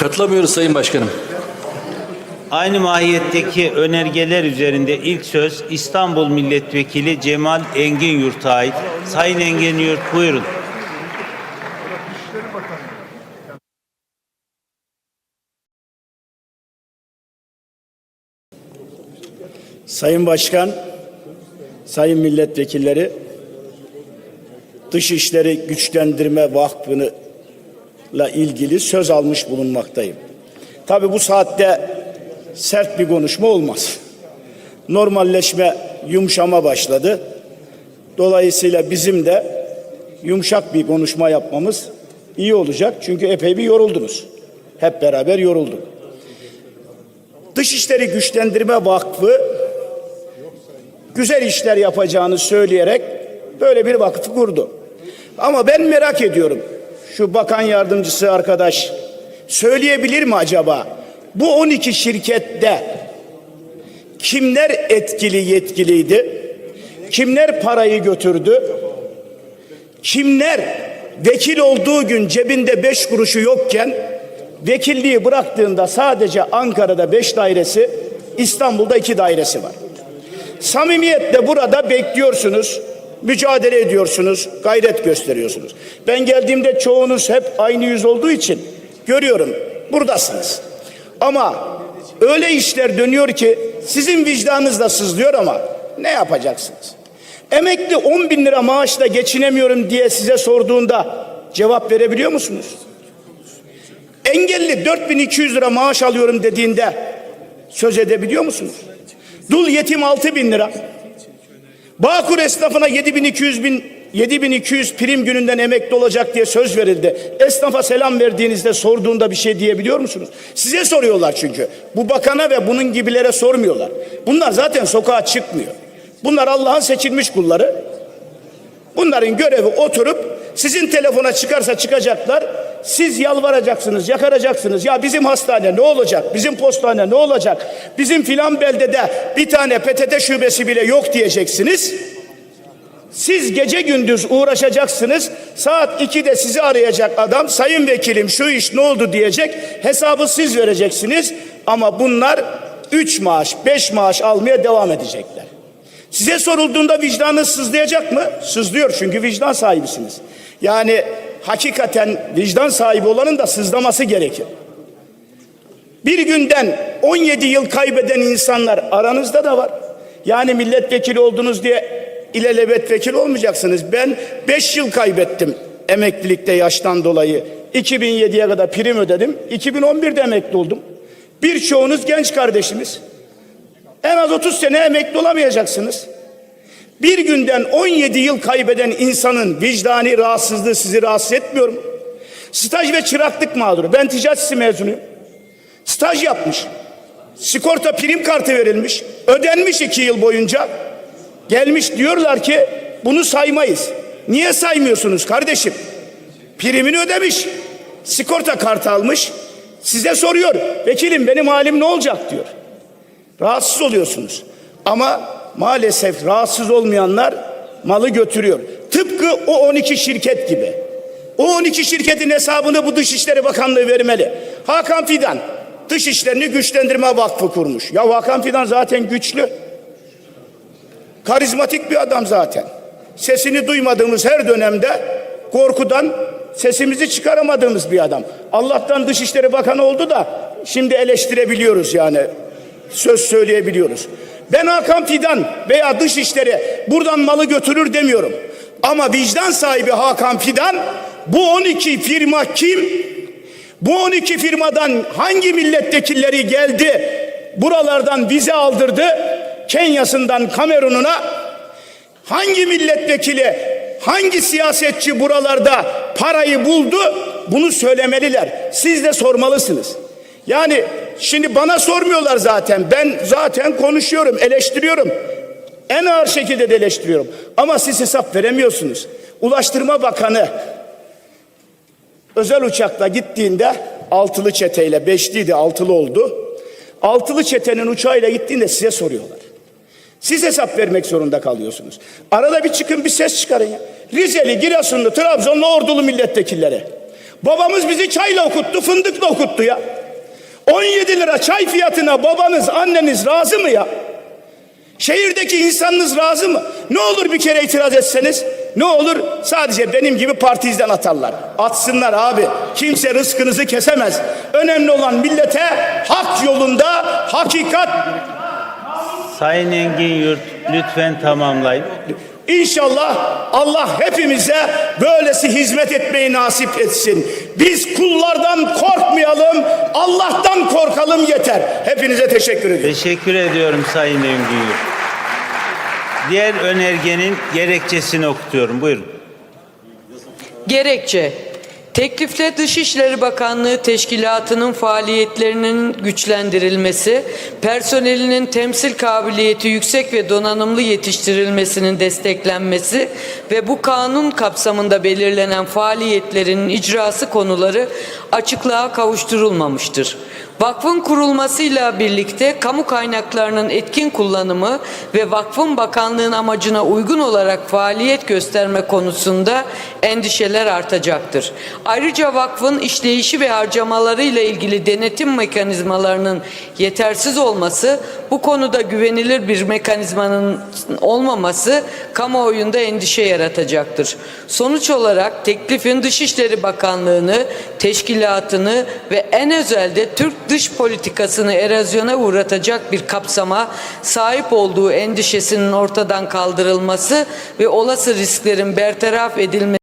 Katılamıyoruz Sayın Başkanım. Aynı mahiyetteki önergeler üzerinde ilk söz İstanbul Milletvekili Cemal Engin Yurt'a ait. Sayın Engin Yurt buyurun. Sayın Başkan, Sayın Milletvekilleri, Dışişleri Güçlendirme Vakfı'nla ilgili söz almış bulunmaktayım. Tabi bu saatte sert bir konuşma olmaz. Normalleşme, yumuşama başladı. Dolayısıyla bizim de yumuşak bir konuşma yapmamız iyi olacak. Çünkü epey bir yoruldunuz. Hep beraber yorulduk. Dışişleri Güçlendirme Vakfı güzel işler yapacağını söyleyerek böyle bir vakıf kurdu. Ama ben merak ediyorum. Şu bakan yardımcısı arkadaş söyleyebilir mi acaba? Bu 12 şirkette kimler etkili yetkiliydi? Kimler parayı götürdü? Kimler vekil olduğu gün cebinde beş kuruşu yokken vekilliği bıraktığında sadece Ankara'da beş dairesi, İstanbul'da iki dairesi var. Samimiyetle burada bekliyorsunuz, mücadele ediyorsunuz, gayret gösteriyorsunuz. Ben geldiğimde çoğunuz hep aynı yüz olduğu için görüyorum, buradasınız. Ama öyle işler dönüyor ki sizin vicdanınız da sızlıyor ama ne yapacaksınız? Emekli 10 bin lira maaşla geçinemiyorum diye size sorduğunda cevap verebiliyor musunuz? Engelli 4200 lira maaş alıyorum dediğinde söz edebiliyor musunuz? Dul yetim 6 bin lira. Bağkur esnafına 7200 bin 7200 prim gününden emekli olacak diye söz verildi. Esnafa selam verdiğinizde sorduğunda bir şey diyebiliyor musunuz? Size soruyorlar çünkü. Bu bakana ve bunun gibilere sormuyorlar. Bunlar zaten sokağa çıkmıyor. Bunlar Allah'ın seçilmiş kulları. Bunların görevi oturup sizin telefona çıkarsa çıkacaklar. Siz yalvaracaksınız, yakaracaksınız. Ya bizim hastane ne olacak? Bizim postane ne olacak? Bizim filan beldede bir tane PTT şubesi bile yok diyeceksiniz. Siz gece gündüz uğraşacaksınız. Saat 2'de sizi arayacak adam sayın vekilim şu iş ne oldu diyecek. Hesabı siz vereceksiniz. Ama bunlar 3 maaş 5 maaş almaya devam edecekler. Size sorulduğunda vicdanınız sızlayacak mı? Sızlıyor çünkü vicdan sahibisiniz. Yani hakikaten vicdan sahibi olanın da sızlaması gerekir. Bir günden 17 yıl kaybeden insanlar aranızda da var. Yani milletvekili oldunuz diye ilelebet vekil olmayacaksınız. Ben 5 yıl kaybettim emeklilikte yaştan dolayı. 2007'ye kadar prim ödedim. 2011'de emekli oldum. Birçoğunuz genç kardeşimiz. En az 30 sene emekli olamayacaksınız. Bir günden 17 yıl kaybeden insanın vicdani rahatsızlığı sizi rahatsız etmiyor mu? Staj ve çıraklık mağduru. Ben ticaret sitesi mezunuyum. Staj yapmış. Sigorta prim kartı verilmiş. Ödenmiş iki yıl boyunca. Gelmiş diyorlar ki bunu saymayız. Niye saymıyorsunuz kardeşim? Primini ödemiş. Sigorta kartı almış. Size soruyor. Vekilim benim halim ne olacak diyor. Rahatsız oluyorsunuz. Ama maalesef rahatsız olmayanlar malı götürüyor. Tıpkı o 12 şirket gibi. O 12 şirketin hesabını bu Dışişleri Bakanlığı vermeli. Hakan Fidan Dışişlerini Güçlendirme Vakfı kurmuş. Ya Hakan Fidan zaten güçlü. Karizmatik bir adam zaten. Sesini duymadığımız her dönemde korkudan sesimizi çıkaramadığımız bir adam. Allah'tan Dışişleri Bakanı oldu da şimdi eleştirebiliyoruz yani. Söz söyleyebiliyoruz. Ben Hakan Fidan veya Dışişleri buradan malı götürür demiyorum. Ama vicdan sahibi Hakan Fidan bu 12 firma kim? Bu 12 firmadan hangi milletvekilleri geldi? Buralardan vize aldırdı. Kenya'sından Kamerun'una hangi milletvekili, hangi siyasetçi buralarda parayı buldu? Bunu söylemeliler. Siz de sormalısınız. Yani şimdi bana sormuyorlar zaten. Ben zaten konuşuyorum, eleştiriyorum. En ağır şekilde de eleştiriyorum. Ama siz hesap veremiyorsunuz. Ulaştırma Bakanı özel uçakla gittiğinde altılı çeteyle beşliydi altılı oldu. Altılı çetenin uçağıyla gittiğinde size soruyorlar. Siz hesap vermek zorunda kalıyorsunuz. Arada bir çıkın bir ses çıkarın ya. Rizeli, Giresunlu, Trabzonlu, Ordulu milletvekilleri. Babamız bizi çayla okuttu, fındıkla okuttu ya. 17 lira çay fiyatına babanız, anneniz razı mı ya? Şehirdeki insanınız razı mı? Ne olur bir kere itiraz etseniz? Ne olur? Sadece benim gibi partizden atarlar. Atsınlar abi. Kimse rızkınızı kesemez. Önemli olan millete hak yolunda hakikat Sayın Engin Yurt lütfen tamamlayın. İnşallah Allah hepimize böylesi hizmet etmeyi nasip etsin. Biz kullardan korkmayalım, Allah'tan korkalım yeter. Hepinize teşekkür ediyorum. Teşekkür ediyorum Sayın Engin Yurt. Diğer önergenin gerekçesini okutuyorum. Buyurun. Gerekçe Teklifte Dışişleri Bakanlığı Teşkilatı'nın faaliyetlerinin güçlendirilmesi, personelinin temsil kabiliyeti yüksek ve donanımlı yetiştirilmesinin desteklenmesi ve bu kanun kapsamında belirlenen faaliyetlerin icrası konuları açıklığa kavuşturulmamıştır. Vakfın kurulmasıyla birlikte kamu kaynaklarının etkin kullanımı ve vakfın bakanlığın amacına uygun olarak faaliyet gösterme konusunda endişeler artacaktır. Ayrıca vakfın işleyişi ve harcamalarıyla ilgili denetim mekanizmalarının yetersiz olması, bu konuda güvenilir bir mekanizmanın olmaması kamuoyunda endişe yaratacaktır. Sonuç olarak teklifin Dışişleri Bakanlığı'nı, teşkilatını ve en özelde Türk dış politikasını erozyona uğratacak bir kapsama sahip olduğu endişesinin ortadan kaldırılması ve olası risklerin bertaraf edilmesi